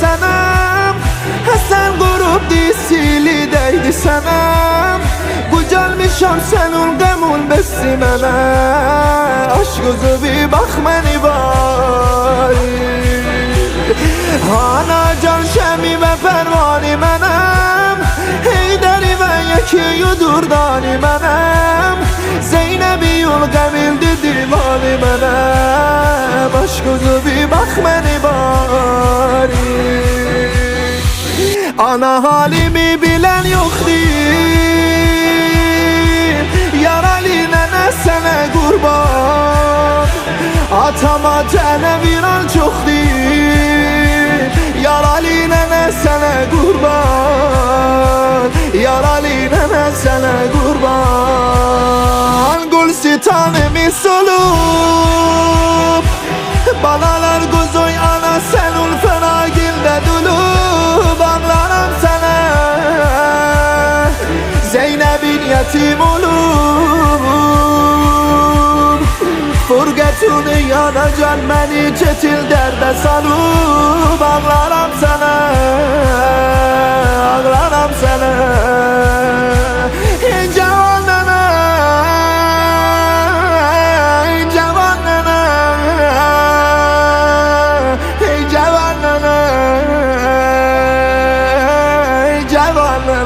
sanam Hasan grup disili deydi sanam. Gücelmişam sen ol gamul bessi mene Aşk gözü bir bak meni vay Hana can şemi ve pervani menem Heyderi ve yeki yudurdani menem Zeynep'i yol gamildi divani menem Aşk gözü bir bak meni vay Ana halimi bilen yok değil. Yaralı nene sene kurban. Atama tene viran çok değil. Yaralı nene sene kurban. Yaralı nene sene kurban. Gül sitanemi solup Balalar Zeynep'in yetim olur. Furgetunu yanacan beni çetil derde salıp Ağlaram sana, ağlaram sana. Cavan nene, cavan nene Cavan nene, cavan